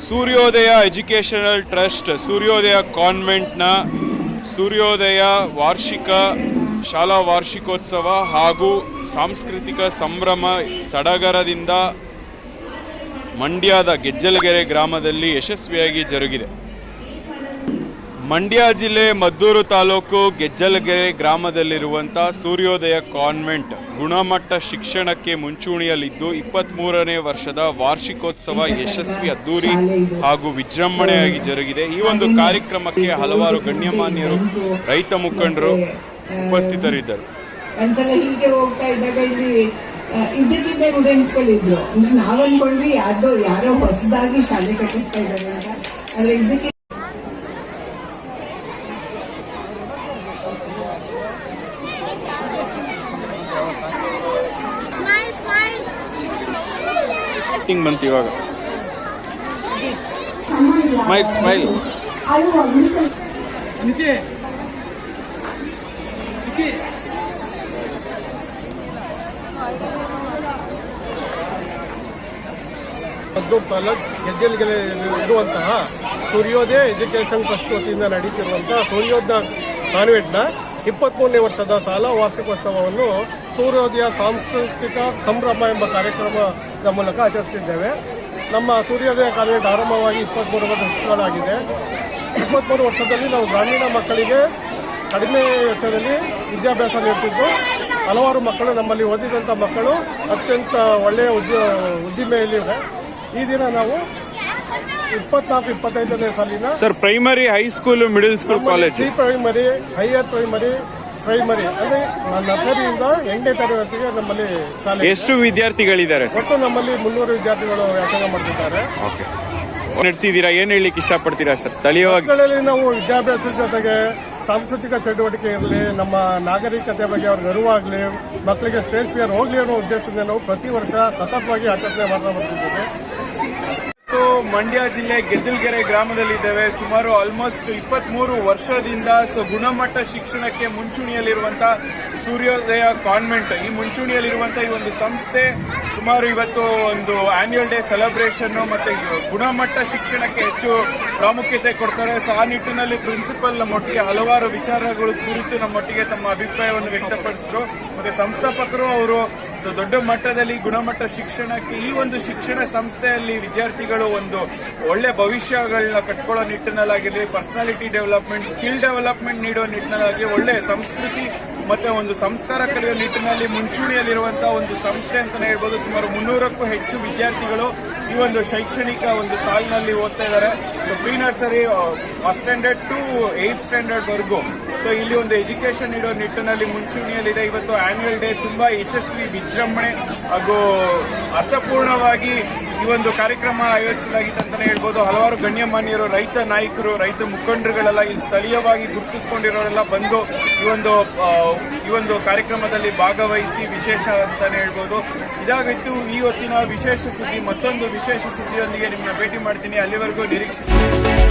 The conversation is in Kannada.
ಸೂರ್ಯೋದಯ ಎಜುಕೇಷನಲ್ ಟ್ರಸ್ಟ್ ಸೂರ್ಯೋದಯ ಕಾನ್ವೆಂಟ್ನ ಸೂರ್ಯೋದಯ ವಾರ್ಷಿಕ ಶಾಲಾ ವಾರ್ಷಿಕೋತ್ಸವ ಹಾಗೂ ಸಾಂಸ್ಕೃತಿಕ ಸಂಭ್ರಮ ಸಡಗರದಿಂದ ಮಂಡ್ಯದ ಗೆಜ್ಜಲಗೆರೆ ಗ್ರಾಮದಲ್ಲಿ ಯಶಸ್ವಿಯಾಗಿ ಜರುಗಿದೆ. ಮಂಡ್ಯ ಜಿಲ್ಲೆ ಮದ್ದೂರು ತಾಲೂಕು ಗೆಜ್ಜಲಗೆರೆ ಗ್ರಾಮದಲ್ಲಿರುವಂಥ ಸೂರ್ಯೋದಯ ಕಾನ್ವೆಂಟ್ ಗುಣಮಟ್ಟ ಶಿಕ್ಷಣಕ್ಕೆ ಮುಂಚೂಣಿಯಲ್ಲಿದ್ದು ಇಪ್ಪತ್ತ್ಮೂರನೇ ವರ್ಷದ ವಾರ್ಷಿಕೋತ್ಸವ ಯಶಸ್ವಿ ಅದ್ದೂರಿ ಹಾಗೂ ವಿಜೃಂಭಣೆಯಾಗಿ ಜರುಗಿದೆ. ಈ ಒಂದು ಕಾರ್ಯಕ್ರಮಕ್ಕೆ ಹಲವಾರು ಗಣ್ಯಮಾನ್ಯರು, ರೈತ ಮುಖಂಡರು ಉಪಸ್ಥಿತರಿದ್ದರು ಒಂದ್ಸಲ ಹೀಗೆ ಹೋಗ್ತಾ ಇದ್ದಾಗ ಇಲ್ಲಿ ಇದ್ದಕ್ಕಿದ್ದ ಸ್ಟೂಡೆಂಟ್ಸ್ಗಳಿದ್ರು ಅಂದ್ರೆ ನಾವ್ ಅನ್ಕೊಂಡ್ವಿ ಯಾರ್ದೋ ಯಾರೋ ಹೊಸದಾಗಿ ಶಾಲೆ ಕಟ್ಟಿಸ್ತಾ ಇದ್ದಾರೆ ಅಂತ. ಆದ್ರೆ ಇದಕ್ಕೆ ಬಂತು ಇವಾಗ. ಸ್ಮೈಲ್ ಸ್ಮೈಲ್ ಮದ್ದೂರು ತಾಲೂಕ್ ಗೆಜ್ಜಲ್ಗೆರೆ ಇರುವಂತಹ ಸೂರ್ಯೋದಯ ಎಜುಕೇಷನ್ ಟ್ರಸ್ಟ್ ವತಿಯಿಂದ ನಡೀತಿರುವಂತಹ ಸೂರ್ಯೋದಯ ಕಾನ್ವೆಂಟ್ನ ಇಪ್ಪತ್ಮೂರನೇ ವರ್ಷದ ಸಾಲ ವಾರ್ಷಿಕೋತ್ಸವವನ್ನು ಸೂರ್ಯೋದಯ ಸಾಂಸ್ಕೃತಿಕ ಸಂಭ್ರಮ ಎಂಬ ಕಾರ್ಯಕ್ರಮದ ಮೂಲಕ ಆಚರಿಸಿದ್ದೇವೆ. ನಮ್ಮ ಸೂರ್ಯೋದಯ ಕಾನ್ವೆಂಟ್ ಆರಂಭವಾಗಿ ಇಪ್ಪತ್ಮೂರು ವರ್ಷಗಳಾಗಿದೆ. ಇಪ್ಪತ್ಮೂರು ವರ್ಷದಲ್ಲಿ ನಾವು ಗ್ರಾಮೀಣ ಮಕ್ಕಳಿಗೆ ಕಡಿಮೆ ವೆಚ್ಚದಲ್ಲಿ ವಿದ್ಯಾಭ್ಯಾಸ ನೀಡುತ್ತಿದ್ದು, ಹಲವಾರು ಮಕ್ಕಳು ನಮ್ಮಲ್ಲಿ ಓದಿದಂಥ ಮಕ್ಕಳು ಅತ್ಯಂತ ಒಳ್ಳೆಯ ಉದ್ಯ, ಉದ್ದಿಮೆಯಲ್ಲಿವೆ. ಈ ದಿನ ನಾವು ಇಪ್ಪತ್ನಾಲ್ಕು ಇಪ್ಪತ್ತೈದನೇ ಸಾಲಿನ sir primary high school middle school college pre primary higher primary primary ಅಂದ್ರೆ ನರ್ಸರಿಯಿಂದ ಎಂಟನೇ ತರಗತಿಗೆ ನಮ್ಮಲ್ಲಿ ಶಾಲೆ ಎಷ್ಟು ವಿದ್ಯಾರ್ಥಿಗಳಿದ್ದಾರೆ ಒಟ್ಟು ನಮ್ಮಲ್ಲಿ ಮುನ್ನೂರು ವಿದ್ಯಾರ್ಥಿಗಳು ವ್ಯಾಸಂಗ ಮಾಡ್ತಿದ್ದಾರೆ. ಓಕೆ. ನಡೆಸಿದ್ದೀರಾ? ಏನು ಹೇಳಲಿಕ್ಕೆ ಇಷ್ಟಪಡ್ತೀರಾ ಸರ್ ಸ್ಥಳೀಯವಾಗಿ. ಮಕ್ಕಳಲ್ಲಿ ನಾವು ವಿದ್ಯಾಭ್ಯಾಸದ ಜೊತೆಗೆ ಸಾಂಸ್ಕೃತಿಕ ಚಟುವಟಿಕೆ ಇರಲಿ ನಮ್ಮ ನಾಗರಿಕತೆ ಬಗ್ಗೆ ಅವ್ರಿಗೆ ಅರಿವಾಗಲಿ ಮಕ್ಕಳಿಗೆ ಸ್ಟೇಜ್ ಫಿಯರ್ ಹೋಗ್ಲಿ ಅನ್ನೋ ಉದ್ದೇಶದಿಂದ ನಾವು ಪ್ರತಿ ವರ್ಷ ಸತತವಾಗಿ ಆಚರಣೆ ಮಾಡ್ತಾ ಬರ್ತಿದ್ದೇವೆ. ಮಂಡ್ಯ ಜಿಲ್ಲೆ ಗೆದ್ದಲ್ಗೆರೆ ಗ್ರಾಮದಲ್ಲಿದ್ದೇವೆ. ಸುಮಾರು ಆಲ್ಮೋಸ್ಟ್ ಇಪ್ಪತ್ಮೂರು ವರ್ಷದಿಂದ ಸೊ ಗುಣಮಟ್ಟ ಶಿಕ್ಷಣಕ್ಕೆ ಮುಂಚೂಣಿಯಲ್ಲಿರುವಂಥ ಸೂರ್ಯೋದಯ ಕಾನ್ವೆಂಟ್ ಈ ಮುಂಚೂಣಿಯಲ್ಲಿರುವಂಥ ಈ ಒಂದು ಸಂಸ್ಥೆ ಸುಮಾರು ಇವತ್ತು ಒಂದು ಆ್ಯನ್ಯುವಲ್ ಡೇ ಸೆಲೆಬ್ರೇಷನ್ನು ಮತ್ತು ಗುಣಮಟ್ಟ ಶಿಕ್ಷಣಕ್ಕೆ ಹೆಚ್ಚು ಪ್ರಾಮುಖ್ಯತೆ ಕೊಡ್ತಾರೆ. ಸೊ ಆ ನಿಟ್ಟಿನಲ್ಲಿ ಪ್ರಿನ್ಸಿಪಲ್ ನಮ್ಮೊಟ್ಟಿಗೆ ಹಲವಾರು ವಿಚಾರಗಳು ಕುರಿತು ನಮ್ಮೊಟ್ಟಿಗೆ ತಮ್ಮ ಅಭಿಪ್ರಾಯವನ್ನು ವ್ಯಕ್ತಪಡಿಸಿದ್ರು. ಮತ್ತು ಸಂಸ್ಥಾಪಕರು ಅವರು ಸೊ ದೊಡ್ಡ ಮಟ್ಟದಲ್ಲಿ ಗುಣಮಟ್ಟ ಶಿಕ್ಷಣಕ್ಕೆ ಈ ಒಂದು ಶಿಕ್ಷಣ ಸಂಸ್ಥೆಯಲ್ಲಿ ವಿದ್ಯಾರ್ಥಿಗಳು ಒಂದು ಒಳ್ಳೆ ಭವಿಷ್ಯಗಳನ್ನ ಕಟ್ಕೊಳ್ಳೋ ನಿಟ್ಟಿನಲ್ಲಾಗಿರಲಿ ಪರ್ಸನಾಲಿಟಿ ಡೆವಲಪ್ಮೆಂಟ್ ಸ್ಕಿಲ್ ಡೆವಲಪ್ಮೆಂಟ್ ನೀಡೋ ನಿಟ್ಟಿನಲ್ಲಾಗಿ ಒಳ್ಳೆ ಸಂಸ್ಕೃತಿ ಮತ್ತೆ ಒಂದು ಸಂಸ್ಕಾರ ಕಲಿಯೋ ನಿಟ್ಟಿನಲ್ಲಿ ಮುಂಚೂಣಿಯಲ್ಲಿರುವಂತಹ ಒಂದು ಸಂಸ್ಥೆ ಅಂತಾನೆ ಹೇಳ್ಬೋದು. ಸುಮಾರು ಮುನ್ನೂರಕ್ಕೂ ಹೆಚ್ಚು ವಿದ್ಯಾರ್ಥಿಗಳು ಈ ಒಂದು ಶೈಕ್ಷಣಿಕ ಒಂದು ಸಾಲಿನಲ್ಲಿ ಓದ್ತಾ ಇದ್ದಾರೆ. So pre nursery first standard to eighth standard ವರ್ಗು. ಸೊ ಇಲ್ಲಿ ಒಂದು ಎಜುಕೇಶನ್ ನೀಡೋ ನಿಟ್ಟಿನಲ್ಲಿ ಮುಂಚೂಣಿಯಲ್ಲಿದೆ. ಇವತ್ತು ಆನ್ಯುವಲ್ ಡೇ ತುಂಬಾ ಯಶಸ್ವಿ, ವಿಜೃಂಭಣೆ ಹಾಗೂ ಅರ್ಥಪೂರ್ಣವಾಗಿ ಈ ಒಂದು ಕಾರ್ಯಕ್ರಮ ಆಯೋಜಿಸಲಾಗಿತ್ತು ಅಂತಲೇ ಹೇಳ್ಬೋದು. ಹಲವಾರು ಗಣ್ಯಮಾನ್ಯರು, ರೈತ ನಾಯಕರು, ರೈತ ಮುಖಂಡರುಗಳೆಲ್ಲ ಇಲ್ಲಿ ಸ್ಥಳೀಯವಾಗಿ ಗುರುತಿಸಿಕೊಂಡಿರೋರೆಲ್ಲ ಬಂದು ಈ ಒಂದು ಈ ಒಂದು ಕಾರ್ಯಕ್ರಮದಲ್ಲಿ ಭಾಗವಹಿಸಿ ವಿಶೇಷ ಅಂತಲೇ ಹೇಳ್ಬೋದು. ಇದಾಗಿತ್ತು ಈ ಹೊತ್ತಿನ ವಿಶೇಷ ಸುದ್ದಿ, ಮತ್ತೊಂದು ವಿಶೇಷ ಸುದ್ದಿಯೊಂದಿಗೆ ನಿಮ್ಮನ್ನ ಭೇಟಿ ಮಾಡ್ತೀನಿ. ಅಲ್ಲಿವರೆಗೂ ನಿರೀಕ್ಷಿಸಿ.